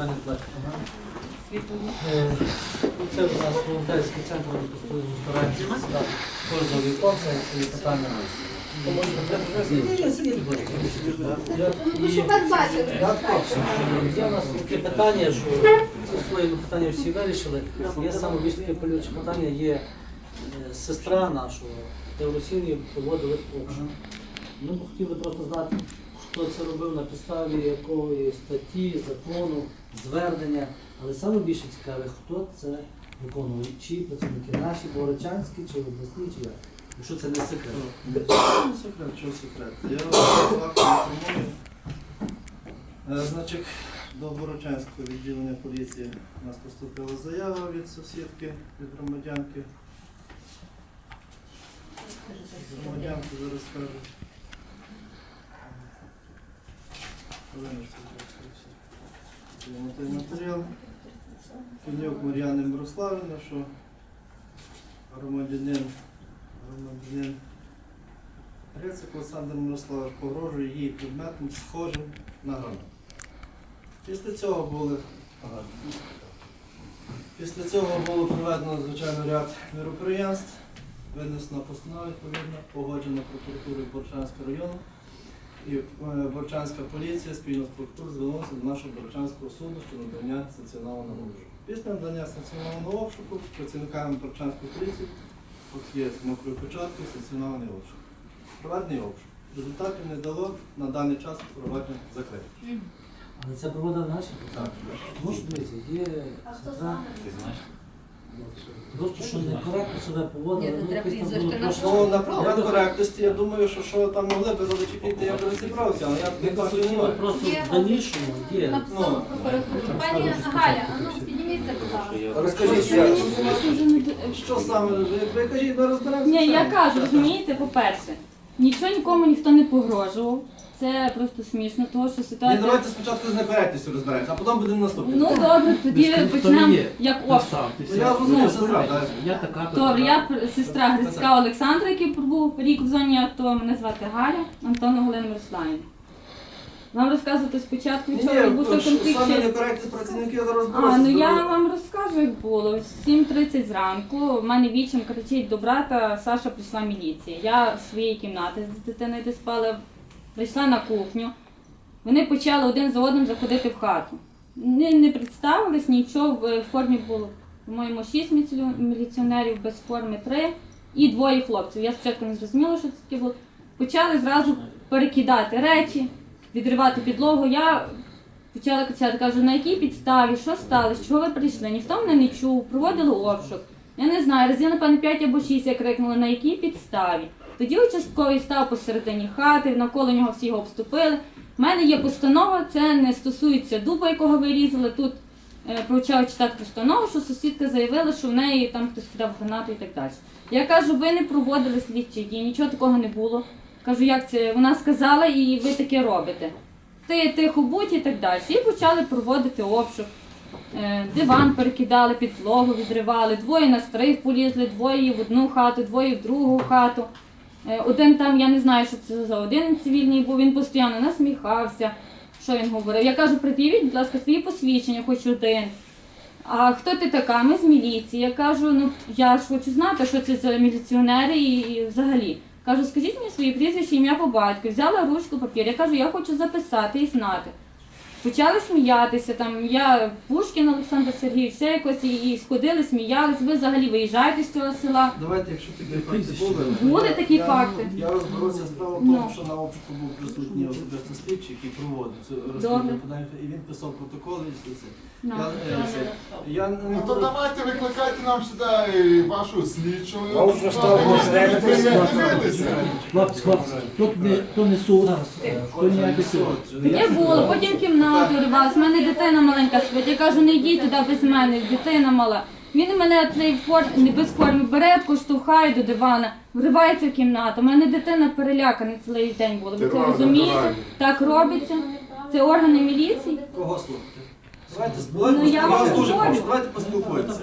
Плачко. Е, ну, Це у нас волонтерський центр стараємося кожного віконця і питання. Бачили. Є у нас таке питання, що ці своїми питання всі вирішили. Є саме більш таке болюче питання, є е, сестра нашого, де в Росії проводили обшук. Ми б хотіли просто знати, хто це робив на підставі якої статті, закону, звернення. Але саме більше цікаве, хто це виконував, чи працівники наші, Борочанські, чи обласні, чи як. Якщо це не секрет. Ну, Секрет, чого секрет? Я. Е, Значить, до Борочанського відділення поліції у нас поступила заява від сусідки, від громадянки. Громадянки зараз скажу. Той матеріал. Фінюк Мар'яни Мирославівна, що громадянин, громадянин Грицик Олександр Мирославович погрожує їй предметом схожим на гранат. Після цього були після цього було проведено звичайно ряд мероприємств, винесена постанова відповідна, погоджена прокуратурою Борчанського району. І е, Борчанська поліція спільно з прокуратурою звернулася до нашого Борчанського суду щодо надання стаціонарного обшуку. Після надання стаціонарного обшуку працівниками Борчанської поліції от є мокрою печаткою стаціонарний обшук. Проведений обшук. Результатів не дало на даний час проведення закрито. Але це проводили наші? Так. Тому що дивіться, є А хто саме? Просто що некоректно себе поводили. Ні, ну, треба якось там прізвище було наше. трошки- Ну, на предмет коректності, я думаю, що що там могли би зачепити, я б розібрався, але я Ми б фактів хотіли просто Є. в дальнішому є. Прокуратуру. Пані Галя, а ну підніміться, будь ласка. Розкажіть, що, що саме, ви, ви кажіть, ми розберемося. Ні, я кажу, розумієте, по-перше, нічого нікому ніхто не погрожував. Це просто смішно, тому що Ні, ситуація. давайте спочатку з некоректністю розберемося, а потім будемо наступні. Ну добре, тоді почнемо як обшук. Ну, я розумію, сестра, так. Я така. Добре, я пр- сестра Грицька Олександра, який пробув рік в зоні АТО. Мене звати Галя, Антона Галина Мирославівна. Вам розказувати спочатку, Ні, від чого відбувся конфлікт? саме чи- некоректність працівників зараз А, ну я вам розкажу, як було. В 7.30 зранку в мене вічим кричить до брата, Саша прийшла міліція. Я з своєї кімнати з дитиною де спала, прийшла на кухню. Вони почали один за одним заходити в хату. Не, не представились нічого, в формі було, по-моєму, шість міліціонерів, без форми три і двоє хлопців. Я спочатку не зрозуміла, що це таке було. Почали зразу перекидати речі, відривати підлогу. Я почала кричати, кажу, на якій підставі, що сталося, чого ви прийшли? Ніхто мене не чув, проводили обшук. Я не знаю, разів, напевно, 5 або 6 я крикнула, на якій підставі. Тоді участковий став посередині хати, навколо нього всі його обступили. У мене є постанова, це не стосується дуба, якого ви різали. Тут е, почав читати постанову, що сусідка заявила, що в неї там хтось кидав гранату і так далі. Я кажу, ви не проводили слідчі дії, нічого такого не було. Кажу, як це? Вона сказала, і ви таке робите. Ти тихо будь і так далі. І почали проводити обшук. Е, Диван перекидали, підлогу відривали, двоє на стрих полізли, двоє в одну хату, двоє в другу хату. Е, Один там, я не знаю, що це за один цивільний був, він постійно насміхався. Що він говорив? Я кажу, пред'явіть, будь ласка, свої посвідчення, хоч один. А хто ти така? Ми з міліції. Я кажу, ну я ж хочу знати, що це за міліціонери і, взагалі. Кажу, скажіть мені свої прізвище, ім'я по батьку. Взяла ручку, папір. Я кажу, я хочу записати і знати. Почали сміятися, там я Пушкін Олександр Сергійович, ще якось і, і сходили, сміялись. Ви взагалі виїжджаєте з цього села. Давайте, якщо такі факти були. Були я- такі я- факти. Я розберуся справа в тому, Ну. що на обшуку був присутній особисто слідчий, який проводив цю Добре. розслідування і він писав протоколи і все це. Ну. Я, е, це- я не Ну то буду- давайте викликайте нам сюди і вашу слідчу. Вже. Хлопці, хлопці, тут не, то не суд, то ніякий суд. Таке було, потім кімнату рвалась, в мене дитина маленька спить. Я кажу, не йдіть туди без мене, дитина мала. Він мене цей фор... не без форми бере, штовхає до дивана, вривається в кімнату. У мене дитина перелякана цілий день була. Ви це розумієте? Так робиться. Це органи міліції. Кого слухати? Давайте, Ну, я я вас дуже прошу, давайте поспілкуємося.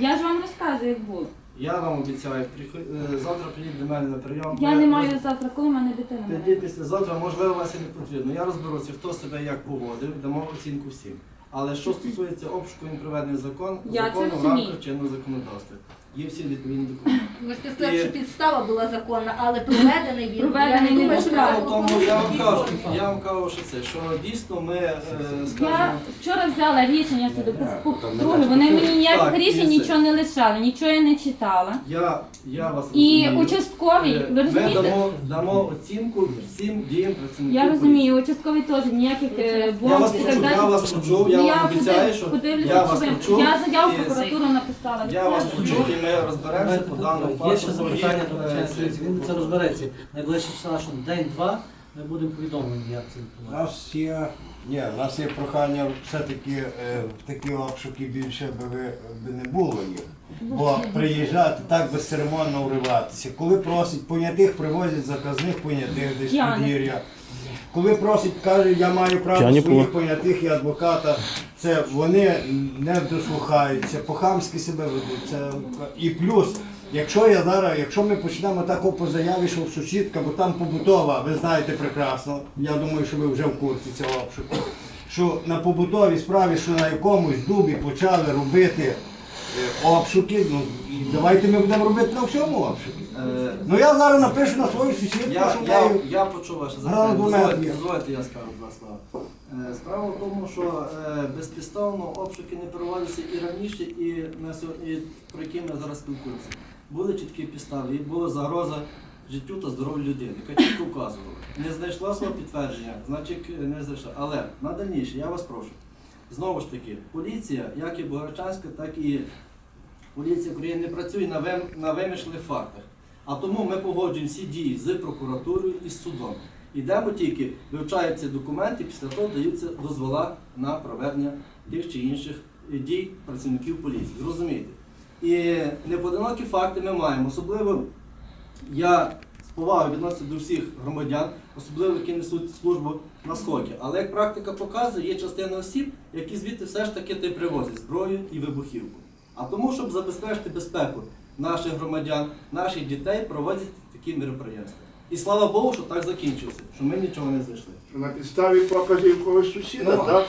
Я ж вам розказую, як було. Я вам обіцяю, приход- е, завтра прийдіть до мене на прийом. Я не маю завтра, коли в мене дитина. Тоді народиться. післязавтра, можливо, вас і не потрібно. Я розберуся, хто себе як поводив, дамо оцінку всім. Але що стосується обшуку, він проведений закон, Я це закону в розумію. рамках чинного законодавства. Є всі відповідні документи. Можете сказати, що підстава була законна, але проведений він. Проведений Я не думаю, що Тому я вам кажу, я вам кажу, що це, що дійсно ми, е, Я вчора взяла рішення суду. По-друге, вони мені ніяких Так, рішень нічого не лишали, нічого я не читала. я, я вас І розумію. участковий, Е, ви Ми розумієте? дамо, дамо оцінку всім діям працівників. Я розумію, участковий теж ніяких е, Я бомб вас і так почув, далі. я вас почув, я Ну, вам обіцяю, що подивлюся, я вас що ви- почув. Я заяву в і прокуратуру написала. Я вас почув і ми розберемося по даному Є ще запитання до е, начальника поліції. Він це розбереться. Найближче що день-два ми будемо повідомлені, як це У відбувається. нас є, ні, у нас є прохання все-таки е, такі обшуки більше би, ви- би не було їх. Бо приїжджати так безцеремонно уриватися. Коли просять понятих, привозять заказних понятих десь П'яних. подір'я. Коли просять, каже, я маю право П'яні своїх понятих і адвоката, це вони не дослухаються, по-хамськи себе ведуть. Це, і плюс, якщо я зараз, якщо ми почнемо так по заяві, що сусідка, бо там побутова, ви знаєте прекрасно, я думаю, що ви вже в курсі цього обшуку, що на побутовій справі, що на якомусь дубі почали робити е, обшуки, ну давайте ми будемо робити на всьому обшуки. Е, Ну я зараз напишу на свою сусідку, Я, що в я, неї я почув ваше запитання. Дозвольте, дозвольте, я скажу два слова. Е, Справа в тому, що е, безпідставно обшуки не проводилися і раніше, і, на сьогодні, і про які ми зараз спілкуємося. Були чіткі підстави, і була загроза життю та здоров'ю людини, яка чітко вказувала. Не знайшла свого підтвердження, значить е, не знайшла. Але на дальніше я вас прошу. Знову ж таки, поліція, як і Богородчанська, так і поліція України не працює на, вим, на вимишлених фактах. А тому ми погоджуємо всі дії з прокуратурою і з судом. Ідемо тільки, вивчаються документи, після того даються дозвола на проведення тих чи інших е, дій працівників поліції. Розумієте? І непоодинокі факти ми маємо. Особливо я з повагою відносився до всіх громадян, особливо які несуть службу на сході. Але як практика показує, є частина осіб, які звідти все ж таки ти привозять зброю і вибухівку. А тому, щоб забезпечити безпеку наших громадян, наших дітей, проводять такі мероприємства. І слава Богу, що так закінчилося, що ми нічого не знайшли. На підставі показів когось сусіда, Ну, так?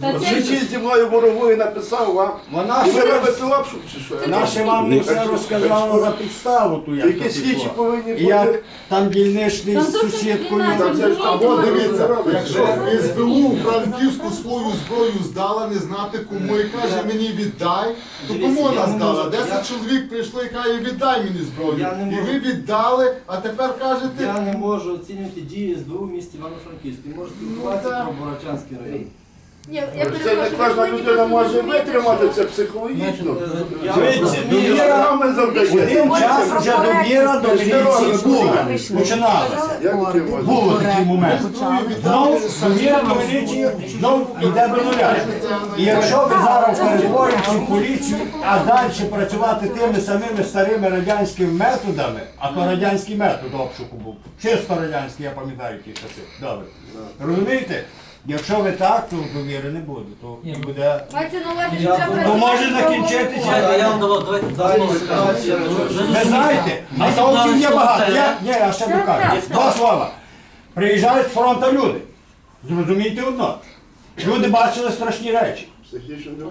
Це- зі мною боровою написав вам. Вона І ви ж робите обшук чи що? Наша вам не все розказала за підставу ту, як Тільки то слідчі пішло. повинні І як бути. там дільничний Там з сусідкою. інакше. Та це ж там Або дивіться, якщо СБУ Франківську свою зброю здала, не знати кому і каже мені віддай, то кому вона здала? Десять чоловік прийшло і каже, віддай мені зброю. Я не І можу- ви віддали, а тепер кажете, Я не можу оцінювати дії СБУ в місті Івано-Франківській. Можу спілкуватися про Борочанський район. Ні, я Це не перепрошую, кожна ви людина може витримати що- це психологічно. Я Дивіться, розумію, довіра- Один час вже довіра до міліції була, починалася. Таке? Було такий момент. Знову довіра до міліції знову йде до нуля. І якщо ви зараз перетворюєте в поліцію, а далі працювати тими самими старими радянськими методами, а то радянський метод обшуку був, чисто радянський, я пам'ятаю ті часи. Добре. Розумієте? Якщо ви так, то довіри не буде, то і буде. Мається на увазі, що це то може закінчитися. Я, вам давав, давайте Далі Ви знаєте, Ми автомобілів є багато. Я, ні, я ще докажу. Два слова. Приїжджають з фронту люди. Зрозумійте одно. Люди бачили страшні речі.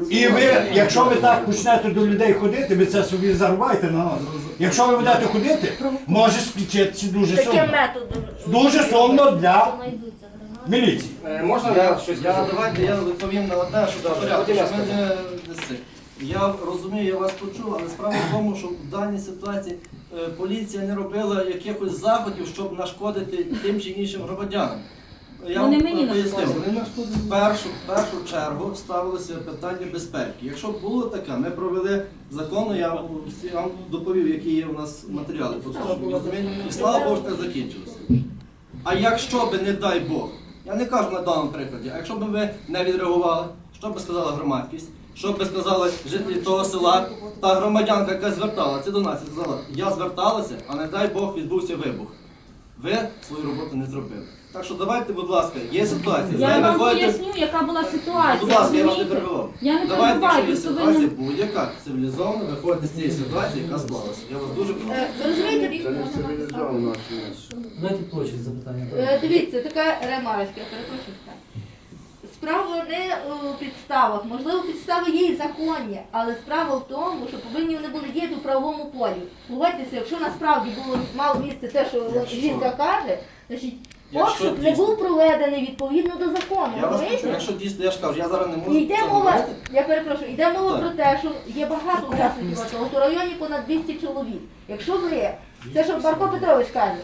І ви, якщо ви так почнете до людей ходити, ви це собі зарубайте на нос. Якщо ви будете ходити, може скінчитися дуже Таким сумно. методом. Дуже сумно для Міліції. Можна Я, я щось я, скажу? давайте я відповім на одне, що Добре, порядку, будь ласка. ми не, не це. Я розумію, я вас почув, але справа в тому, що в даній ситуації е, поліція не робила якихось заходів, щоб нашкодити тим чи іншим громадянам. Я Вони вам мені е, поясню. нашкодили. Вони в першу, в першу чергу ставилося питання безпеки. Якщо б було таке, ми провели законно, я вам всі- вам доповів, які є у нас матеріали по тому, розумієте? І слава Богу, що так закінчилося. А якщо би, не дай Бог, я не кажу на даному прикладі, а якщо б ви не відреагували, що би сказала громадськість, що би сказали жителі того села, та громадянка, яка зверталася до нас сказала, я зверталася, а не дай Бог відбувся вибух. Ви свою роботу не зробили. Так що давайте, будь ласка, є ситуація. Я Зараз вам виходите- поясню, яка була ситуація. Будь ласка, я вас не розумієте? перебивав. Я не Давайте, перебиваю, якщо є просто ви ситуація не... будь-яка, цивілізована, виходите з цієї ситуації, яка склалася. Я вас дуже прошу. Е, ви Розумієте, Це не цивілізовано. Дайте площадь запитання. Е, Дивіться, така ремарочка, я перепрошую. так. Справа не у підставах, можливо, підстави є і законні, але справа в тому, що повинні вони були діяти у правовому полі. Погодьтеся, якщо насправді було мало місце те, що жінка каже, значить Якщо обшук не дійсно- був проведений відповідно до закону. Я вас розумієте? якщо дійсно, я ж кажу, я зараз не І йде це мова, говорити. я перепрошую, йде мова Так. про те, що є багато учасників АТО, от у районі понад 200 чоловік. Якщо ви, це що Марко Петрович каже,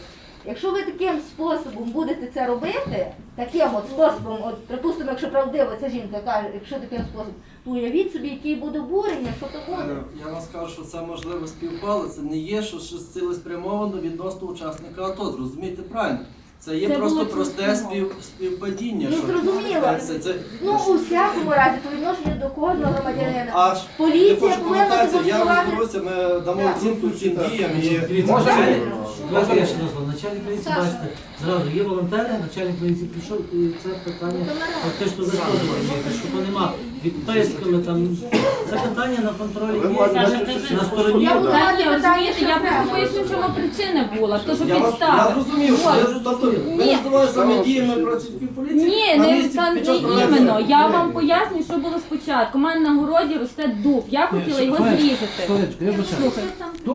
якщо ви таким способом будете це робити, таким от способом, от припустимо, якщо правдиво ця жінка каже, якщо таким способом, то уявіть собі, яке буде обурення, що то буде. Е, Я вам скажу, що це можливо співпало. Це не є що щось цілеспрямовано відносно учасника АТО. Зрозумійте правильно. Це є Це просто було просте цілеспрямовано. спів, співпадіння. Ну, що- зрозуміло. Це, це, Ну, у всякому разі, по відношенню до кожного громадянина. Аж Поліція повинна я демонструвати. розберуся, ми дамо Так. оцінку цим діям і Дивіться, начальник, давайте я ще дозволю. Начальник поліції, Саша. бачите, зразу є волонтери, начальник поліції прийшов і це питання фактично зашкодило, що то нема відписками там. Це питання на контролі є на стороні. Я буду Та питання розумієте, я просто поясню, чому причина була, то що я, вас, я підстава. зрозумів, що я, тобто, ви Ні. не здавалися діями працівників поліції. Ні, на не, місці та, під час не проведення іменно. Я вам перевірки. поясню, що було спочатку. У мене на городі росте дуб. Я хотіла його зрізати. Я. Слухай.